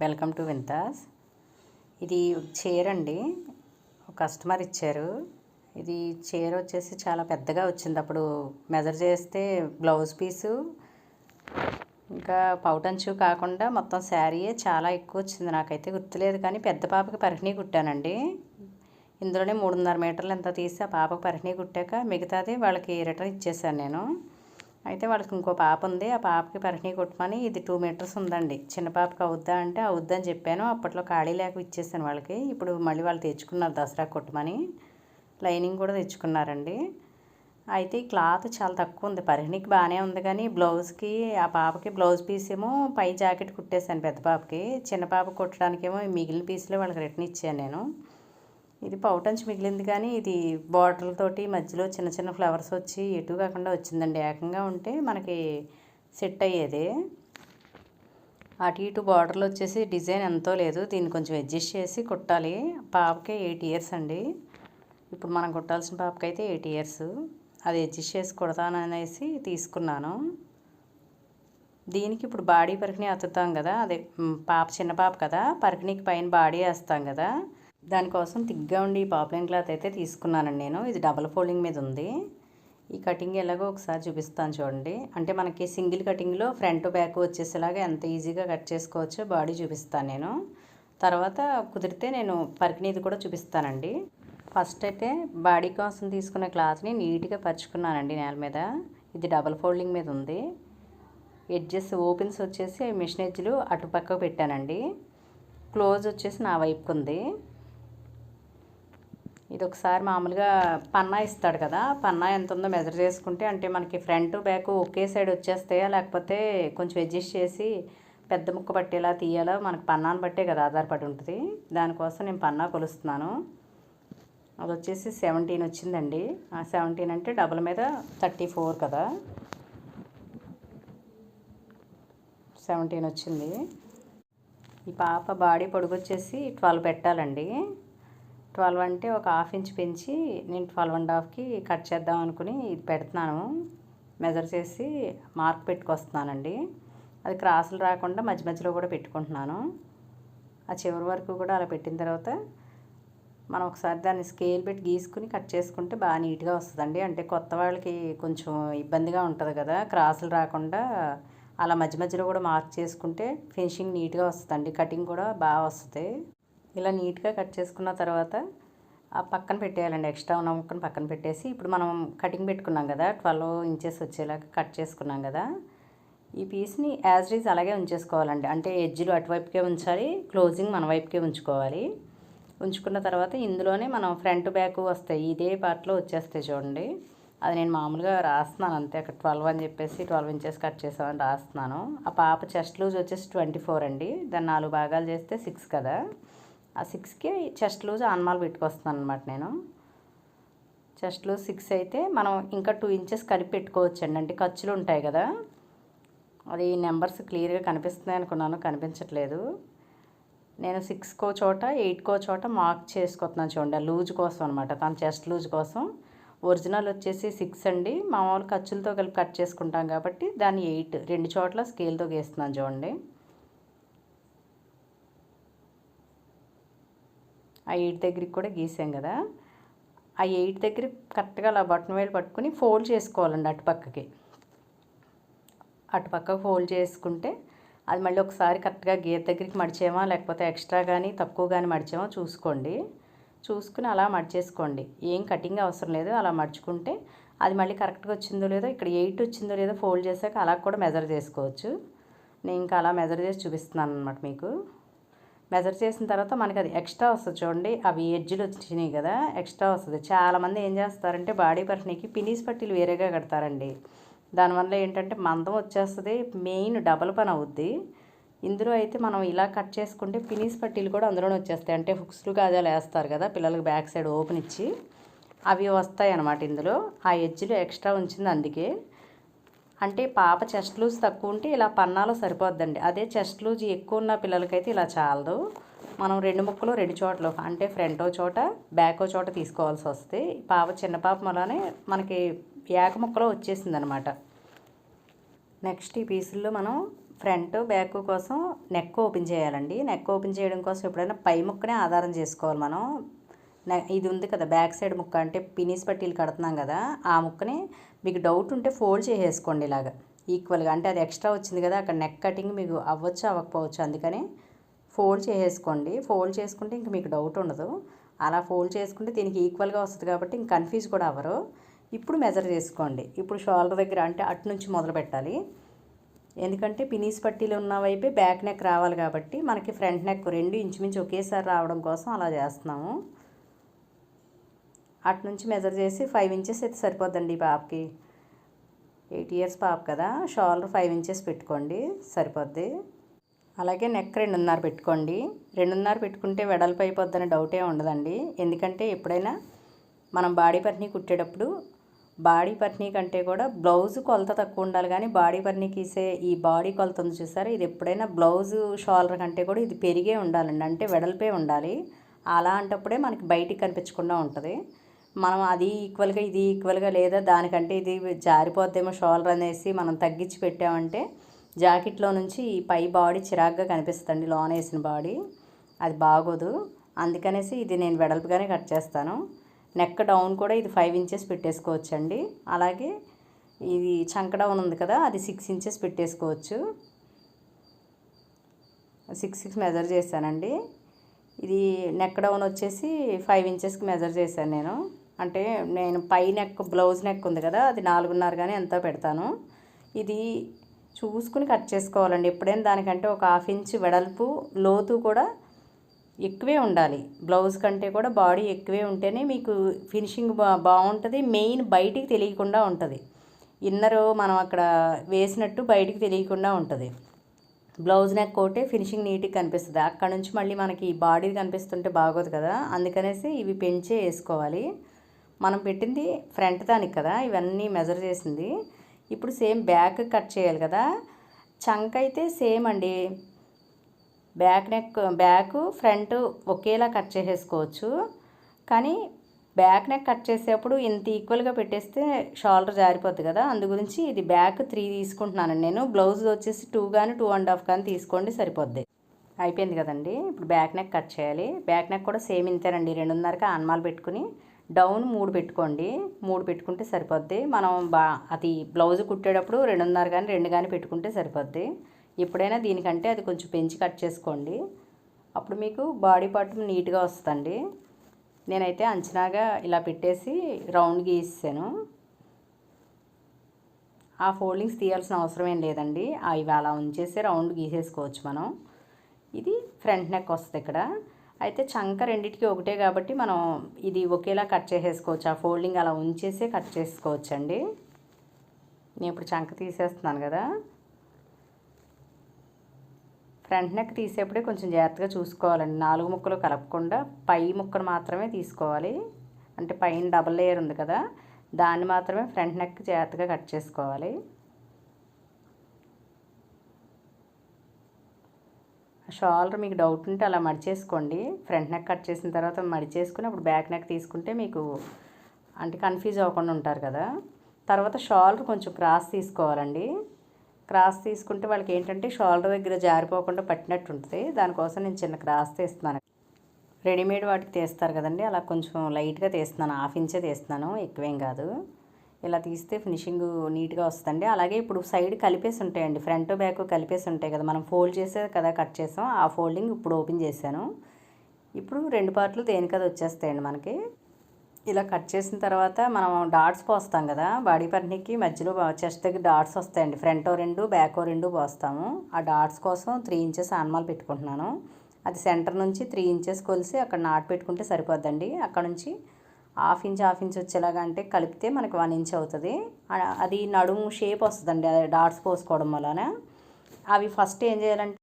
Welcome to వింతాస్. ఇది చీర అండి కస్టమర్ ఇచ్చారు. ఇది చీర వచ్చేసి చాలా పెద్దగా వచ్చింది. అప్పుడు మెజర్ చేస్తే బ్లౌజ్ పీసు ఇంకా పౌటంచు కాకుండా మొత్తం శారీయే చాలా ఎక్కువ వచ్చింది. నాకైతే గుర్తులేదు కానీ పెద్ద పాపకి పరిహణి కుట్టానండి. ఇందులోనే మూడున్నర మీటర్లు ఎంత తీసి ఆ పాపకు పరిహణి కుట్టాక మిగతాది వాళ్ళకి రిటర్న్ ఇచ్చేసాను నేను. అయితే వాళ్ళకి ఇంకో పాప ఉంది. ఆ పాపకి పరిహణి కొట్టమని ఇది టూ మీటర్స్ ఉందండి. చిన్న పాపకి అవుద్దా అంటే అవుద్దని చెప్పాను. అప్పట్లో ఖాళీ లేక ఇచ్చేసాను వాళ్ళకి. ఇప్పుడు మళ్ళీ వాళ్ళు తెచ్చుకున్నారు దసరా కొట్టమని. లైనింగ్ కూడా తెచ్చుకున్నారండి. అయితే ఈ క్లాత్ చాలా తక్కువ ఉంది. పరిహణికి బాగానే ఉంది కానీ బ్లౌజ్కి ఆ పాపకి బ్లౌజ్ పీస్ ఏమో పై జాకెట్ కుట్టేశాను పెద్ద పాపకి. చిన్న పాప కుట్టడానికేమో మిగిలిన పీస్లో వాళ్ళకి రిటర్న్ ఇచ్చాను నేను. ఇది పౌటంచి మిగిలింది కానీ ఇది బాటిల్తోటి మధ్యలో చిన్న చిన్న ఫ్లవర్స్ వచ్చి ఎటు కాకుండా వచ్చిందండి. ఏకంగా ఉంటే మనకి సెట్ అయ్యేది. అటు ఇటు బార్డర్లు వచ్చేసి డిజైన్ ఎంతో లేదు. దీన్ని కొంచెం అడ్జస్ట్ చేసి కుట్టాలి. పాపకి ఎయిట్ ఇయర్స్ అండి. ఇప్పుడు మనం కుట్టాల్సిన పాపకి అయితే ఎయిట్ ఇయర్స్. అది అడ్జస్ట్ చేసి కుడతాను అనేసి తీసుకున్నాను. దీనికి ఇప్పుడు బాడీ పరికిణి అతుతాం కదా. అదే పాప చిన్న పాప కదా. పరికిణికి పైన బాడీ వేస్తాం కదా. దానికోసం తిగ్గా ఉండి ఈ క్లాత్ అయితే తీసుకున్నానండి నేను. ఇది డబల్ ఫోల్డింగ్ మీద ఉంది. ఈ కటింగ్ ఎలాగో ఒకసారి చూపిస్తాను చూడండి. అంటే మనకి సింగిల్ కటింగ్లో ఫ్రంట్ బ్యాక్ వచ్చేసేలాగా ఎంత ఈజీగా కట్ చేసుకోవచ్చో బాడీ చూపిస్తాను నేను. తర్వాత కుదిరితే నేను పరికినీది కూడా చూపిస్తానండి. ఫస్ట్ అయితే బాడీ కోసం తీసుకున్న క్లాత్ని నీట్గా పరుచుకున్నానండి నేల మీద. ఇది డబల్ ఫోల్డింగ్ మీద ఉంది. ఎడ్జెస్ ఓపెన్స్ వచ్చేసి మిషన్ ఎడ్జ్లు అటుపక్క పెట్టానండి. క్లోజ్ వచ్చేసి నా వైపుకు ఉంది ఇది ఒకసారి మామూలుగా పన్నా ఇస్తాడు కదా. పన్నా ఎంత ఉందో మెజర్ చేసుకుంటే అంటే మనకి ఫ్రంట్ బ్యాక్ ఒకే సైడ్ వచ్చేస్తాయా? లేకపోతే కొంచెం అడ్జస్ట్ చేసి పెద్ద ముక్క పట్టేలా తీయాలా? మనకు పన్నాను బట్టే కదా ఆధారపడి ఉంటుంది. దానికోసం నేను పన్నా కొలుస్తున్నాను. అది వచ్చేసి సెవెంటీన్ వచ్చిందండి. ఆ సెవెంటీన్ అంటే డబుల్ మీద థర్టీ ఫోర్ కదా. సెవెంటీన్ వచ్చింది. ఈ పాప బాడీ పొడుగు వచ్చేసి ట్వెల్వ్ పెట్టాలండి. ట్వెల్వ్ అంటే ఒక హాఫ్ ఇంచ్ పెంచి నేను ట్వెల్వ్ అండ్ హాఫ్కి కట్ చేద్దాం అనుకుని ఇది పెడుతున్నాను. మెజర్ చేసి మార్క్ పెట్టుకొస్తున్నానండి. అది క్రాసులు రాకుండా మధ్య మధ్యలో కూడా పెట్టుకుంటున్నాను. ఆ చివరి వరకు కూడా అలా పెట్టిన తర్వాత మనం ఒకసారి దాన్ని స్కేల్ పెట్టి గీసుకుని కట్ చేసుకుంటే బాగా నీట్గా వస్తుందండి. అంటే కొత్త వాళ్ళకి కొంచెం ఇబ్బందిగా ఉంటుంది కదా క్రాసులు రాకుండా అలా మధ్య మధ్యలో కూడా మార్క్ చేసుకుంటే ఫినిషింగ్ నీట్గా వస్తుందండి. కటింగ్ కూడా బాగా వస్తుంది. ఇలా నీట్గా కట్ చేసుకున్న తర్వాత ఆ పక్కన పెట్టేయాలండి. ఎక్స్ట్రా ఉన్న ముక్కను పక్కన పెట్టేసి ఇప్పుడు మనం కటింగ్ పెట్టుకున్నాం కదా ట్వెల్వ్ ఇంచెస్ వచ్చేలాగా కట్ చేసుకున్నాం కదా ఈ పీస్ని యాజ్ రీజ్ అలాగే ఉంచేసుకోవాలండి. అంటే ఎడ్జ్లు అటువైపుకే ఉంచాలి క్లోజింగ్ మన వైపుకే ఉంచుకోవాలి. ఉంచుకున్న తర్వాత ఇందులోనే మనం ఫ్రంట్ బ్యాక్ వస్తాయి ఇదే పార్ట్లో వచ్చేస్తాయి చూడండి. అది నేను మామూలుగా రాస్తున్నాను అంతే అక్కడ ట్వెల్వ్ అని చెప్పేసి ట్వెల్వ్ ఇంచెస్ కట్ చేసామని రాస్తున్నాను. ఆ పాప చెస్ట్ లూజ్ వచ్చేసి ట్వంటీ ఫోర్ అండి. దాన్ని నాలుగు భాగాలు చేస్తే సిక్స్ కదా. ఆ సిక్స్కి చెస్ట్ లూజ్ ఆన్మాల్ పెట్టుకొస్తున్నాను అనమాట నేను. చెస్ట్ లూజ్ సిక్స్ అయితే మనం ఇంకా టూ ఇంచెస్ కలిపి పెట్టుకోవచ్చండి. అంటే ఖర్చులు ఉంటాయి కదా. అది నెంబర్స్ క్లియర్గా కనిపిస్తున్నాయి అనుకున్నాను కనిపించట్లేదు. నేను సిక్స్కో చోట ఎయిట్కో చోట మార్క్ చేసుకుంటున్నాను చూడండి ఆ లూజ్ కోసం అనమాట తన చెస్ట్ లూజ్ కోసం. ఒరిజినల్ వచ్చేసి సిక్స్ అండి. మామూలు ఖర్చులతో కలిపి కట్ చేసుకుంటాం కాబట్టి దాన్ని ఎయిట్ రెండు చోట్ల స్కేల్తో గీస్తున్నాను చూడండి. ఆ ఎయిట్ దగ్గరికి కూడా గీసాం కదా. ఆ ఎయిట్ దగ్గర కరెక్ట్గా అలా బటన్ వేలు పట్టుకుని ఫోల్డ్ చేసుకోవాలండి అటుపక్కకి అటుపక్క ఫోల్డ్ చేసుకుంటే అది మళ్ళీ ఒకసారి కరెక్ట్గా గీత దగ్గరికి మడిచేమా లేకపోతే ఎక్స్ట్రా కానీ తక్కువ కానీ మడిచేమో చూసుకోండి. చూసుకుని అలా మడిచేసుకోండి. ఏం కటింగ్ అవసరం లేదు అలా మడుచుకుంటే అది మళ్ళీ కరెక్ట్గా వచ్చిందో లేదో ఇక్కడ ఎయిట్ వచ్చిందో లేదో ఫోల్డ్ చేశాక అలా కూడా మెజర్ చేసుకోవచ్చు. నేను ఇంకా అలా మెజర్ చేసి చూపిస్తున్నాను అనమాట మీకు. మెజర్ చేసిన తర్వాత మనకి అది ఎక్స్ట్రా వస్తుంది చూడండి. అవి ఎడ్జ్లు వచ్చినాయి కదా ఎక్స్ట్రా వస్తుంది. చాలామంది ఏం చేస్తారంటే బాడీ పర్ఫ్నీకి పినీస్ పట్టీలు వేరేగా కడతారండి. దానివల్ల ఏంటంటే మందం వచ్చేస్తుంది మెయిన్ డబల్ పని అవుద్ది. ఇందులో అయితే మనం ఇలా కట్ చేసుకుంటే పినీస్ పట్టీలు కూడా అందులోనే వచ్చేస్తాయి. అంటే హుక్స్లు కాజాలు వేస్తారు కదా పిల్లలకి బ్యాక్ సైడ్ ఓపెన్ ఇచ్చి అవి వస్తాయి అన్నమాట ఇందులో. ఆ ఎడ్జ్లు ఎక్స్ట్రా ఉంచింది అందుకే. అంటే పాప చెస్ట్ లూజ్ తక్కువ ఉంటే ఇలా పన్నాలో సరిపోద్దండి. అదే చెస్ట్ లూజ్ ఎక్కువ ఉన్న పిల్లలకైతే ఇలా చాలదు. మనం రెండు ముక్కలు రెండు చోట్ల అంటే ఫ్రంటో చోట బ్యాకో చోట తీసుకోవాల్సి వస్తే పాప చిన్న పాప అలానే మనకి ఏక ముక్కలో వచ్చేసింది అనమాట నెక్స్ట్ ఈ పీసుల్లో మనం ఫ్రంట్ బ్యాక్ కోసం నెక్ ఓపెన్ చేయాలండి. నెక్ ఓపెన్ చేయడం కోసం ఎప్పుడైనా పై ముక్కనే ఆధారం చేసుకోవాలి మనం. ఇది ఉంది కదా బ్యాక్ సైడ్ ముక్క అంటే పినీస్ పట్టీలు కడుతున్నాం కదా ఆ ముక్కని మీకు డౌట్ ఉంటే ఫోల్డ్ చేసేసుకోండి ఇలాగా. ఈక్వల్గా అంటే అది ఎక్స్ట్రా వచ్చింది కదా అక్కడ నెక్ కటింగ్ మీకు అవ్వచ్చు అవ్వకపోవచ్చు అందుకని ఫోల్డ్ చేసేసుకోండి. ఫోల్డ్ చేసుకుంటే ఇంక మీకు డౌట్ ఉండదు. అలా ఫోల్డ్ చేసుకుంటే దీనికి ఈక్వల్గా వస్తుంది కాబట్టి ఇంక కన్ఫ్యూజ్ కూడా అవ్వరు. ఇప్పుడు మెజర్ చేసుకోండి. ఇప్పుడు షోల్డర్ దగ్గర అంటే అటు నుంచి మొదలు పెట్టాలి. ఎందుకంటే పినీస్ పట్టీలు ఉన్న వైపే బ్యాక్ నెక్ రావాలి కాబట్టి మనకి ఫ్రంట్ నెక్ రెండు ఇంచుమించు ఒకేసారి రావడం కోసం అలా చేస్తున్నాము. అటు నుంచి మెజర్ చేసి ఫైవ్ ఇంచెస్ అయితే సరిపోద్దండి ఈ పాపకి. ఎయిట్ ఇయర్స్ పాప కదా షోల్డర్ ఫైవ్ ఇంచెస్ పెట్టుకోండి సరిపోద్ది. అలాగే నెక్ రెండున్నర పెట్టుకోండి. రెండున్నర పెట్టుకుంటే వెడల్పు అయిపోద్దనే డౌటే ఉండదండి. ఎందుకంటే ఎప్పుడైనా మనం బాడీ పర్నీ కుట్టేటప్పుడు బాడీ పర్నీ కంటే కూడా బ్లౌజ్ కొలత తక్కువ ఉండాలి. కానీ బాడీ పట్నీ గీసే ఈ బాడీ కొలత ఉంది చూసారా? ఇది ఎప్పుడైనా బ్లౌజ్ షోల్డర్ కంటే కూడా ఇది పెరిగే ఉండాలండి. అంటే వెడల్పే ఉండాలి. అలా అంటప్పుడే మనకి బయటికి కనిపించకుండా ఉంటుంది. మనం అది ఈక్వల్గా ఇది ఈక్వల్గా లేదా దానికంటే ఇది జారిపోద్దేమో షోల్డర్ అనేసి మనం తగ్గించి పెట్టామంటే జాకెట్లో నుంచి ఈ పై బాడీ చిరాగ్గా కనిపిస్తుంది లోన్ వేసిన బాడీ. అది బాగోదు. అందుకనేసి ఇది నేను వెడల్పుగానే కట్ చేస్తాను. నెక్ డౌన్ కూడా ఇది ఫైవ్ ఇంచెస్ పెట్టేసుకోవచ్చండి. అలాగే ఇది చంక డౌన్ ఉంది కదా అది సిక్స్ ఇంచెస్ పెట్టేసుకోవచ్చు. సిక్స్ సిక్స్ మెజర్ చేశానండి. ఇది నెక్ డౌన్ వచ్చేసి ఫైవ్ ఇంచెస్కి మెజర్ చేశాను నేను. అంటే నేను పై నెక్ బ్లౌజ్ నెక్ ఉంది కదా అది నాలుగున్నర కానీ ఎంతో పెడతాను. ఇది చూసుకుని కట్ చేసుకోవాలండి. ఎప్పుడైనా దానికంటే ఒక హాఫ్ ఇంచ్ వెడల్పు లోతు కూడా ఎక్కువే ఉండాలి. బ్లౌజ్ కంటే కూడా బాడీ ఎక్కువే ఉంటేనే మీకు ఫినిషింగ్ బా బాగుంటుంది. మెయిన్ బయటికి తెలియకుండా ఉంటుంది. ఇన్నరు మనం అక్కడ వేసినట్టు బయటికి తెలియకుండా ఉంటుంది. బ్లౌజ్ నెక్ కోటే ఫినిషింగ్ నీట్గా కనిపిస్తుంది. అక్కడ నుంచి మళ్ళీ మనకి బాడీ కనిపిస్తుంటే బాగోదు కదా అందుకనేసి ఇవి పెంచే వేసుకోవాలి. మనం పెట్టింది ఫ్రంట్ దానికి కదా ఇవన్నీ మెజర్ చేసింది. ఇప్పుడు సేమ్ బ్యాక్ కట్ చేయాలి కదా. చంక్ అయితే సేమ్ అండి. బ్యాక్ నెక్ బ్యాక్ ఫ్రంట్ ఒకేలా కట్ చేసేసుకోవచ్చు. కానీ బ్యాక్ నెక్ కట్ చేసేటప్పుడు ఇంత ఈక్వల్గా పెట్టేస్తే షోల్డర్ జారిపోద్ది కదా. అందు గురించి ఇది బ్యాక్ త్రీ తీసుకుంటున్నాను నేను. బ్లౌజ్ వచ్చేసి టూ కానీ టూ అండ్ హాఫ్ కానీ తీసుకోండి సరిపోద్ది. అయిపోయింది కదండి. ఇప్పుడు బ్యాక్ నెక్ కట్ చేయాలి. బ్యాక్ నెక్ కూడా సేమ్ ఇంతేనండి. రెండున్నరకి అన్మాలు పెట్టుకుని డౌన్ మూడు పెట్టుకోండి. మూడు పెట్టుకుంటే సరిపోద్ది. మనం బా అది బ్లౌజ్ కుట్టేటప్పుడు రెండున్నర కానీ రెండు కానీ పెట్టుకుంటే సరిపోద్ది. ఎప్పుడైనా దీనికంటే అది కొంచెం పెంచి కట్ చేసుకోండి. అప్పుడు మీకు బాడీ పార్ట్ నీట్గా వస్తుందండి. నేనైతే అంచనాగా ఇలా పెట్టేసి రౌండ్ గీసాను ఆ ఫోల్డింగ్స్ తీయాల్సిన అవసరం ఏం లేదండి. ఇవి అలా ఉంచేసి రౌండ్ గీసేసుకోవచ్చు మనం. ఇది ఫ్రంట్ నెక్ వస్తుంది ఇక్కడ. అయితే చంక రెండింటికి ఒకటే కాబట్టి మనం ఇది ఒకేలా కట్ చేసేసుకోవచ్చు. ఆ ఫోల్డింగ్ అలా ఉంచేసే కట్ చేసుకోవచ్చు అండి నేను ఇప్పుడు చంక తీసేస్తున్నాను కదా. ఫ్రంట్ నెక్ తీసేప్పుడే కొంచెం జాగ్రత్తగా చూసుకోవాలండి. నాలుగు ముక్కలు కలపకుండా పై ముక్కను మాత్రమే తీసుకోవాలి. అంటే పైన డబల్ లేయర్ ఉంది కదా. దాన్ని మాత్రమే ఫ్రంట్ నెక్ జాగ్రత్తగా కట్ చేసుకోవాలి. షోల్డర్ మీకు డౌట్ ఉంటే అలా మడిచేసుకోండి. ఫ్రంట్ నెక్ కట్ చేసిన తర్వాత మడిచేసుకుని అప్పుడు బ్యాక్ నెక్ తీసుకుంటే మీకు అంటే కన్ఫ్యూజ్ అవ్వకుండా ఉంటారు కదా. తర్వాత షోల్డర్ కొంచెం క్రాస్ తీసుకోవాలండి. క్రాస్ తీసుకుంటే వాళ్ళకి ఏంటంటే షోల్డర్ దగ్గర జారిపోకుండా పట్టినట్టు ఉంటుంది. దానికోసం నేను చిన్న క్రాస్ తీస్తున్నాను. రెడీమేడ్ వాటికి తీస్తారు కదండి. అలా కొంచెం లైట్గా తీస్తున్నాను. హాఫ్ ఇంచే తీస్తున్నాను. ఎక్కువేం కాదు. ఇలా తీస్తే ఫినిషింగ్ నీట్గా వస్తుందండి. అలాగే ఇప్పుడు సైడ్ కలిపేసి ఉంటాయండి. ఫ్రంట్ బ్యాక్ కలిపేసి ఉంటాయి కదా. మనం ఫోల్డ్ చేసే కదా కట్ చేసాం. ఆ ఫోల్డింగ్ ఇప్పుడు ఓపెన్ చేశాను. ఇప్పుడు రెండు పార్ట్లు దేనికది వచ్చేస్తాయండి మనకి. ఇలా కట్ చేసిన తర్వాత మనం డాట్స్ పోస్తాం కదా. బాడీ పర్నికి మధ్యలో చెస్ట్ దగ్గర డాట్స్ వస్తాయండి. ఫ్రంట్ రెండు బ్యాక్ రెండు పోస్తాము. ఆ డాట్స్ కోసం త్రీ ఇంచెస్ ఆన్మాల్ పెట్టుకుంటున్నాను. అది సెంటర్ నుంచి త్రీ ఇంచెస్ కొలిసి అక్కడ నాట్ పెట్టుకుంటే సరిపోద్దండి. అక్కడ నుంచి హాఫ్ ఇంచ్ హాఫ్ ఇంచ్ వచ్చేలాగా అంటే కలిపితే మనకి వన్ ఇంచ్ అవుతుంది. అది నడుము షేప్ వస్తుందండి డాట్స్ పోసుకోవడం వలన. అవి ఫస్ట్ ఏం చేయాలంటే